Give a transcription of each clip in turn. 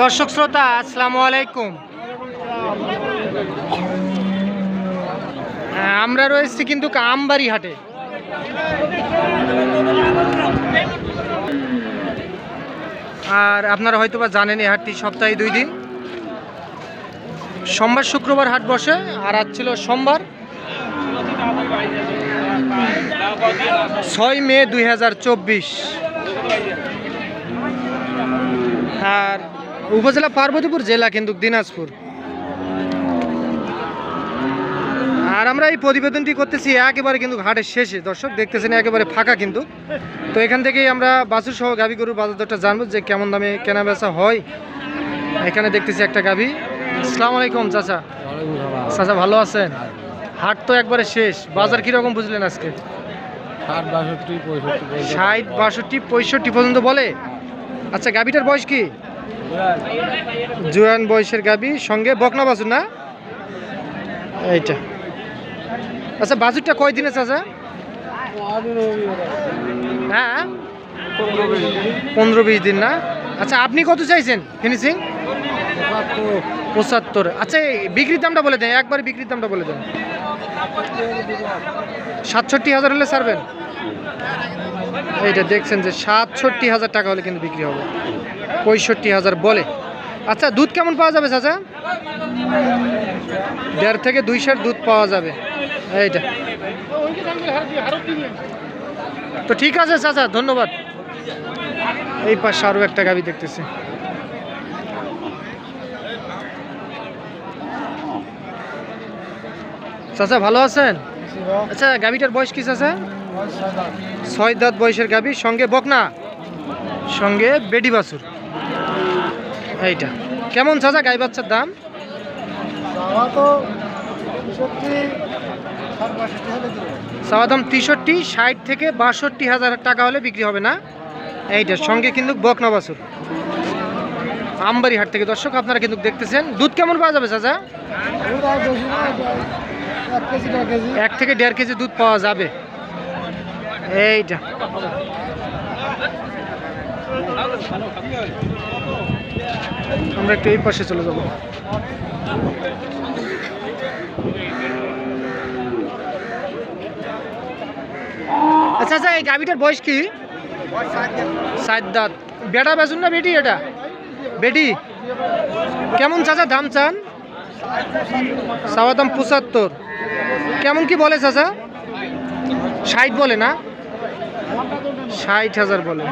দর্শক শ্রোতা আসসালামু আলাইকুম। হ্যাঁ, আমরা রয়েছি কিন্তু আমবাড়ি হাটে। আর আপনারা হয়তো বা জানেন এই হাটটি সপ্তাহে দুই দিন। সোমবার শুক্রবার হাট বসে আর আজ ছিল সোমবার। ছয় মে দুই হাজার চব্বিশ। আর উপজেলা পার্বতীপুর জেলা কিন্তু দিনাজপুর। আর আমরা এই প্রতিবেদনটি করতেছি একেবারে কিন্তু ঘাটের শেষে। দর্শক দেখতেছেন একেবারে ফাঁকা কিন্তু। তো এখান থেকেই আমরা বাছুর সহ গাভী গরুর বাজার দরটা জানব যে কেমন দামে কেনা বেচা হয়। এখানে দেখতেছি একটা গাভী। আসসালামু আলাইকুম চাচা। চাচা ভালো আছেন? হাট তো একবারে শেষ। বাজার কীরকম বুঝলেন আজকে? ষাট বাষট্টি পঁয়ষট্টি ষাট বাষট্টি পঁয়ষট্টি পর্যন্ত বলে? আচ্ছা গাভীটার বয়স কি? জুয়ান বয়সের গাবি সঙ্গে বকনা বাছুর না? এইটা। আচ্ছা বাছুরটা কয় দিনে চাচা হ্যাঁ? পনেরো বিশ দিন না? আচ্ছা আপনি কত চাইছেন ফিনিশিং পঁচাত্তর। আচ্ছা বিক্রির দামটা বলে দেন একবার বিক্রির দামটা বলে দেন। সাতষট্টি হাজার হলে ছাড়বেন? এইটা দেখছেন যে সাতষট্টি হাজার টাকা হলে কিন্তু বিক্রি হবে। পঁয়ষট্টি হাজার বলে। আচ্ছা দুধ কেমন পাওয়া যাবে চাচা? দেড় থেকে দুই সের দুধ পাওয়া যাবে। এইটা। তো ঠিক আছে চাচা ধন্যবাদ। এই পাশে আরও একটা গাবি দেখতেছি। চাচা ভালো আছেন? আচ্ছা গাবিটার বয়স কি চাচা? ছয় দাঁত বয়সের গাবি সঙ্গে বকনা সঙ্গে বেডি বাছুর। এইটা। কেমন চাচা গাই বাচ্চার দাম? চাওয়া দাম তেষট্টি ষাট থেকে বাষট্টি হাজার টাকা হলে বিক্রি হবে না? এইটার সঙ্গে কিন্তু বকনা বাছুর। আমবাড়ি হাট থেকে দর্শক আপনারা কিন্তু দেখতেছেন। দুধ কেমন পাওয়া যাবে চাচা? এক থেকে দেড় কেজি দুধ পাওয়া যাবে। এইটা। আমরা একটু এই পাশে চলে যাব। আচ্ছা আচ্ছা এই গাভিটার বয়স কি? সাত দাঁত বেটা বেচুন না বেটি এটা? বেটি, কেমন চাচা দাম চান? চাওয়া দাম পঁচাত্তর। কেমন কি বলে চাচা? ষাট বলে না? ষাট হাজার বলে।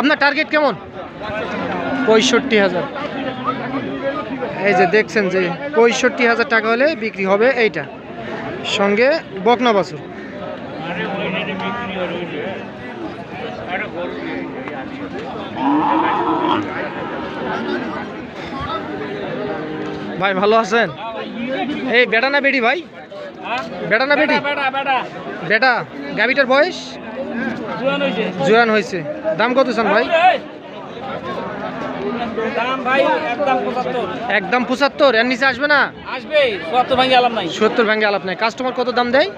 আপনার টার্গেট কেমন? পঁয়ষট্টি হাজার। এই যে দেখছেন যে পঁয়ষট্টি হাজার টাকা হলে বিক্রি হবে এইটা। সঙ্গে বকনা বাছুর। ভাই ভালো আছেন? এই বেটা না বেটি ভাই? বেটা না বেটি? বেটা গাবিটার বয়স? জোয়ান হয়েছে দাম কত চান ভাই? একদম পঁচাত্তর। এর নিচে আসবে না? আসবে সত্তর ভাঙে আলাম নাই। সত্তর ভাঙ্গে আলাপ নাই। কাস্টমার কত দাম দেয়?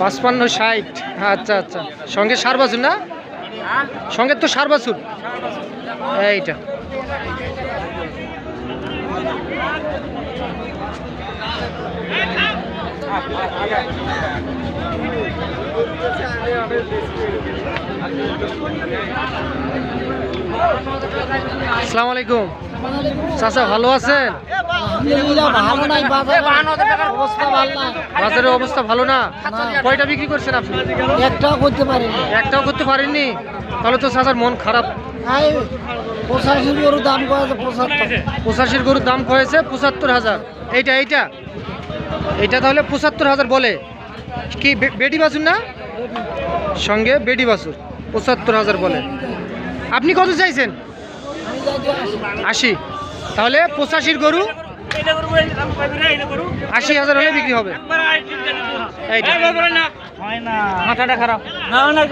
পাঁচপান্ন ষাট। আচ্ছা আচ্ছা। সঙ্গে সার বাছুর না? সঙ্গে তো সার বাছুর। এইটা। আসসালামু আলাইকুম। চাচা ভালো আছেন? বাজারের অবস্থা ভালো না? কয়টা বিক্রি করছেন আপনি? একটাও করতে পারি না। একটাও করতে পারেননি? তাহলে তো চাচার মন খারাপ। এই পঁচাশি গরু দাম করেছে পঁচাত্তর। পঁচাশির গরুর দাম কয়েছে পঁচাত্তর হাজার। এইটা এইটা। এইটা তাহলে পঁচাত্তর হাজার বলে। কি বে- বেডি বাছুর না? সঙ্গে বেডি বাছুর পঁচাত্তর হাজার বলে আপনি কত চাইছেন। আশি তাহলে পঁচাশির গরু আশি হাজার হলে বিক্রি হবে মাথাটা খারাপ না না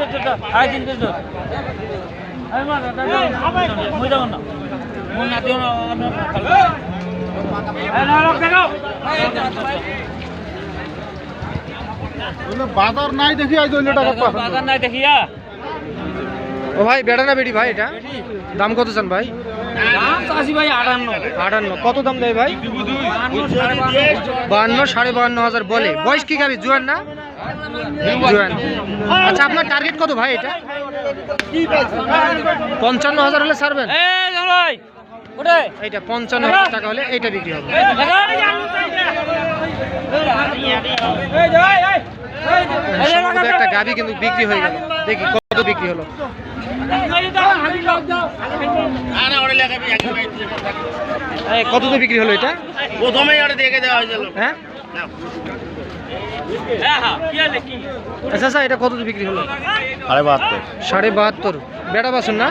বাজার নাই দেখি আজ টাকা বাজার নাই দেখিয়া? ও ভাই বেড়া না বেডি ভাই এটা? দাম কত চান ভাই? চাষি ভাই আটান্ন। আটান্ন। কত দাম দেয় ভাই? বাহান্ন সাড়ে বাহান্ন হাজার বলে। বয়স কি গাবি? জুয়ান না? জুয়ান। আচ্ছা আপনার টার্গেট কত ভাই এটা? পঞ্চান্ন হাজার হলে ছাড়বেন? ভাই এইটা পঞ্চান্ন হাজার টাকা হলে এইটা বিক্রি হবে। একটা গাভি কিন্তু বিক্রি হয়ে গেল। দেখি কত বিক্রি হলো। কত তো বিক্রি হলো এটা? প্রথমেই দেখে দেওয়া হয়েছিল। হ্যাঁ? আচ্ছা আচ্ছা এটা কততে বিক্রি হলো? সাড়ে বাহাত্তর। সাড়ে বাহাত্তর। বেড়া বাছুর না?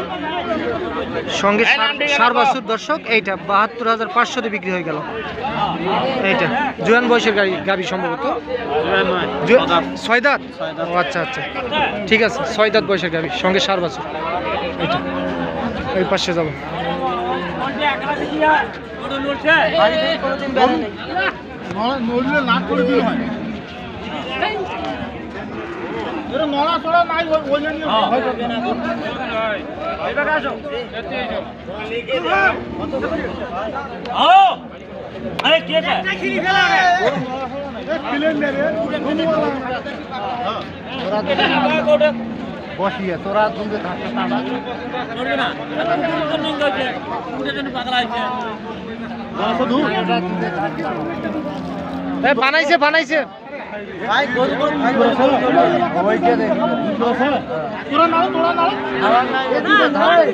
সঙ্গে সার? বাছুর দর্শক এইটা বাহাত্তর হাজার পাঁচশোতে বিক্রি হয়ে গেল। এইটা জুয়ান বয়সের গাড়ি গাবি সম্ভবত। ছয় দাঁত ও আচ্ছা আচ্ছা। ঠিক আছে ছয় দাঁত বয়সের গাবি সঙ্গে সার বাছুর। এইটা ওই পাশে যাব। নড়লে লাখ করে দিল হয়। নড়া চড়া নাই ওই জন্য হয়তো আরে কে বসিয়ে, তোরা দুধে থাকতে বানাইছে বানাইছে।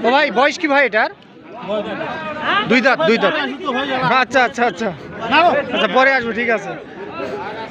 ভাই, বয়স কি ভাই এটার? দুই দাঁত দুই দাঁত। আচ্ছা আচ্ছা আচ্ছা। আচ্ছা পরে আসব, ঠিক আছে।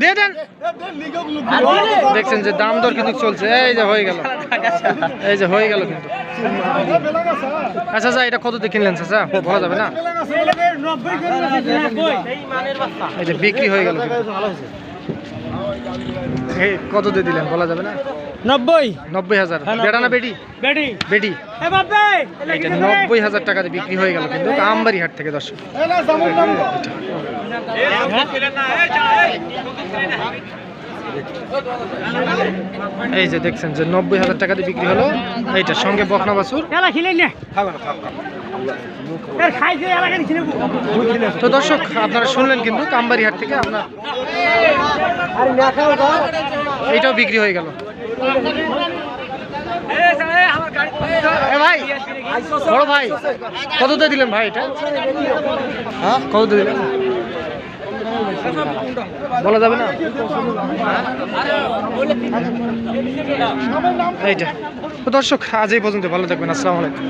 দিয়ে দেন। দেখছেন যে দাম দর কিন্তু চলছে। এই যে হয়ে গেল। এই যে হয়ে গেল কিন্তু। আচ্ছা আচ্ছা এটা কততে কিনলেন চাচা? বলা যাবে না? এই যে বিক্রি হয়ে গেল কিন্তু। দিয়ে কততে দিলেন? বলা যাবে না? নব্বই। নব্বই হাজার। বেটা না বেটি? বেডি বেটি। এ বাপে এটা নব্বই হাজার টাকাতে বিক্রি হয়ে গেল কিন্তু আমবাড়ি হাট থেকে দর্শক। এই যে দেখছেন যে নব্বই হাজার টাকাতে বিক্রি হলো এইটা সঙ্গে বকনা বাছুর তো দর্শক আপনারা শুনলেন কিন্তু কামবাড়ি হাট থেকে আপনার এইটাও বিক্রি হয়ে গেল ভাই বড় ভাই কততে দিলেন ভাই এটা হ্যাঁ কততে দিলেন বলা যাবে না? এইটা। দর্শক আজ এই পর্যন্ত ভালো থাকবেন আসসালামু আলাইকুম।